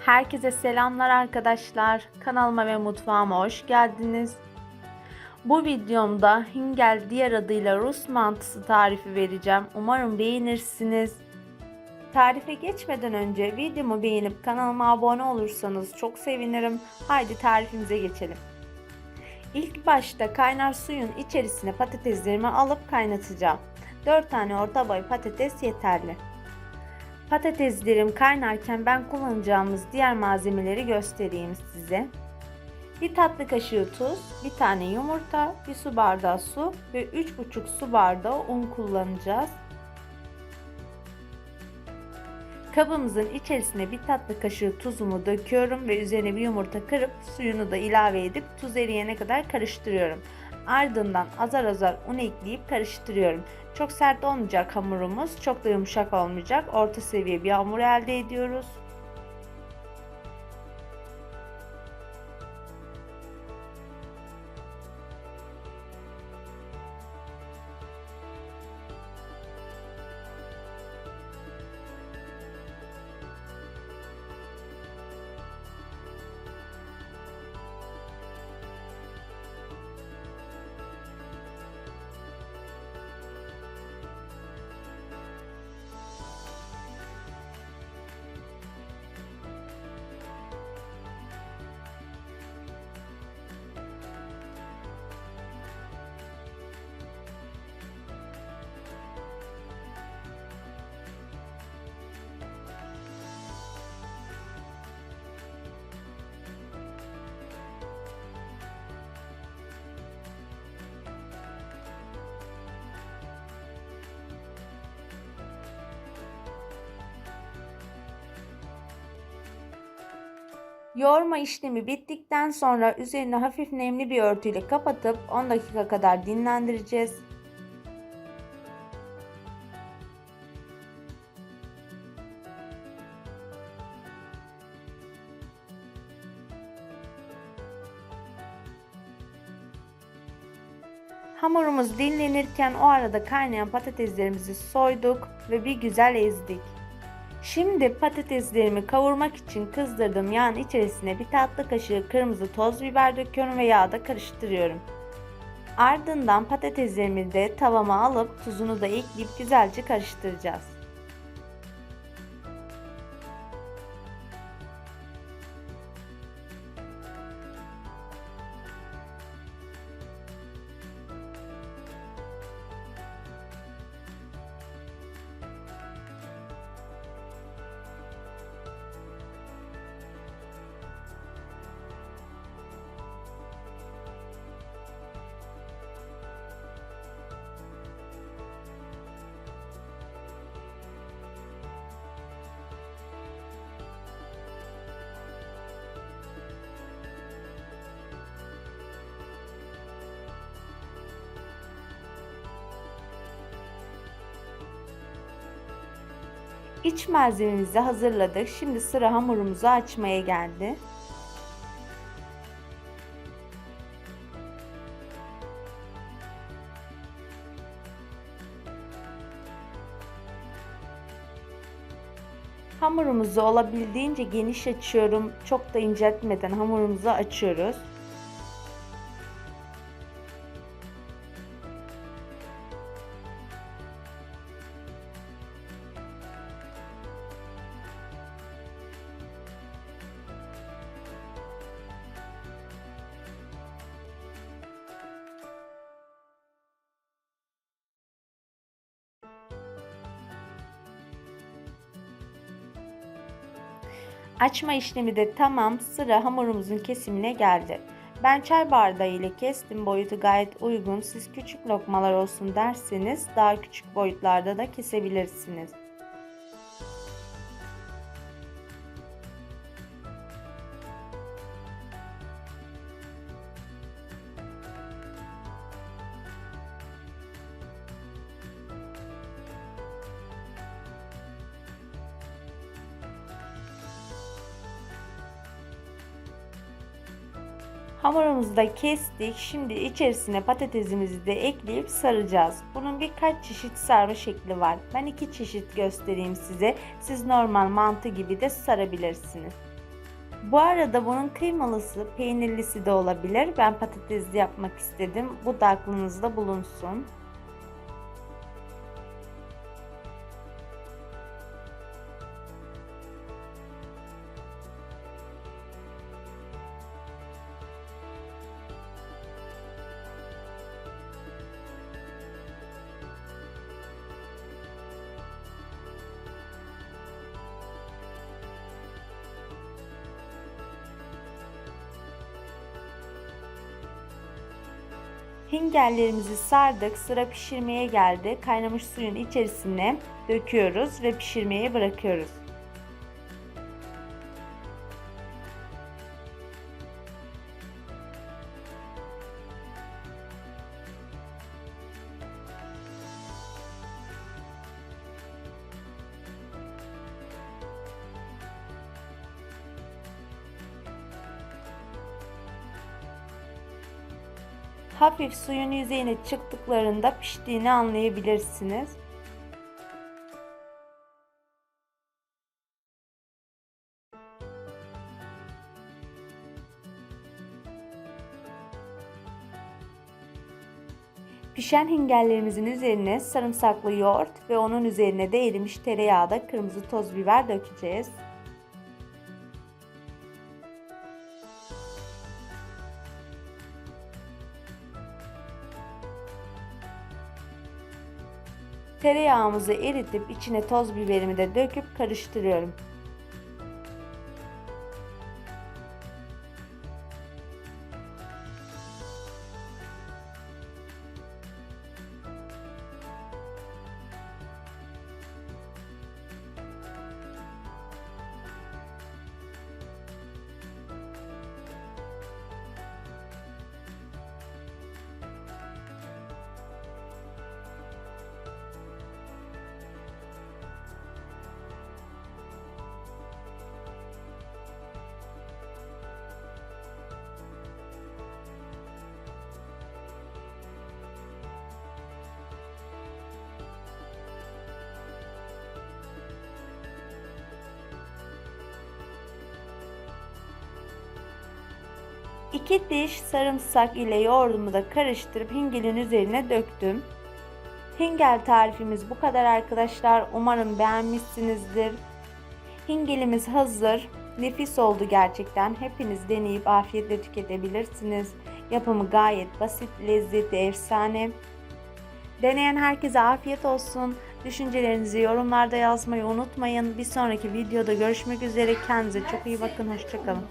Herkese selamlar arkadaşlar. Kanalıma ve mutfağıma hoş geldiniz. Bu videomda hingel diğer adıyla Rus mantısı tarifi vereceğim. Umarım beğenirsiniz. Tarife geçmeden önce videomu beğenip kanalıma abone olursanız çok sevinirim. Haydi tarifimize geçelim. İlk başta kaynar suyun içerisine patateslerimi alıp kaynatacağım. 4 tane orta boy patates yeterli. Patateslerim kaynarken ben kullanacağımız diğer malzemeleri göstereyim size. Bir tatlı kaşığı tuz, bir tane yumurta, bir su bardağı su ve 3,5 su bardağı un kullanacağız. Kabımızın içerisine bir tatlı kaşığı tuzumu döküyorum ve üzerine bir yumurta kırıp suyunu da ilave edip tuz eriyene kadar karıştırıyorum. Ardından azar azar un ekleyip karıştırıyorum. Çok sert olmayacak hamurumuz, çok da yumuşak olmayacak. Orta seviye bir hamur elde ediyoruz. Yoğurma işlemi bittikten sonra üzerine hafif nemli bir örtüyle kapatıp 10 dakika kadar dinlendireceğiz. Hamurumuz dinlenirken o arada kaynayan patateslerimizi soyduk ve bir güzel ezdik. Şimdi patateslerimi kavurmak için kızdırdığım yağın içerisine bir tatlı kaşığı kırmızı toz biber döküyorum ve yağda karıştırıyorum. Ardından patateslerimi de tavama alıp tuzunu da ekleyip güzelce karıştıracağız. İç malzememizi hazırladık. Şimdi sıra hamurumuzu açmaya geldi. Hamurumuzu olabildiğince geniş açıyorum. Çok da inceltmeden hamurumuzu açıyoruz. Açma işlemi de tamam. Sıra hamurumuzun kesimine geldi. Ben çay bardağı ile kestim. Boyutu gayet uygun. Siz küçük lokmalar olsun derseniz daha küçük boyutlarda da kesebilirsiniz. Hamurumuzu da kestik. Şimdi içerisine patatesimizi de ekleyip saracağız. Bunun birkaç çeşit sarma şekli var. Ben iki çeşit göstereyim size. Siz normal mantı gibi de sarabilirsiniz. Bu arada bunun kıymalısı, peynirlisi de olabilir. Ben patatesli yapmak istedim. Bu da aklınızda bulunsun. Hingerlerimizi sardık. Sıra pişirmeye geldi. Kaynamış suyun içerisine döküyoruz ve pişirmeye bırakıyoruz. Hafif suyun yüzeyine çıktıklarında piştiğini anlayabilirsiniz. Pişen hingerlerimizin üzerine sarımsaklı yoğurt ve onun üzerine de erimiş tereyağı da kırmızı toz biber dökeceğiz. Tereyağımızı eritip içine toz biberimi de döküp karıştırıyorum. İki diş sarımsak ile yoğurdumu da karıştırıp hingelin üzerine döktüm. Hingel tarifimiz bu kadar arkadaşlar. Umarım beğenmişsinizdir. Hingelimiz hazır. Nefis oldu gerçekten. Hepiniz deneyip afiyetle tüketebilirsiniz. Yapımı gayet basit, lezzeti efsane. Deneyen herkese afiyet olsun. Düşüncelerinizi yorumlarda yazmayı unutmayın. Bir sonraki videoda görüşmek üzere. Kendinize çok iyi bakın. Hoşçakalın.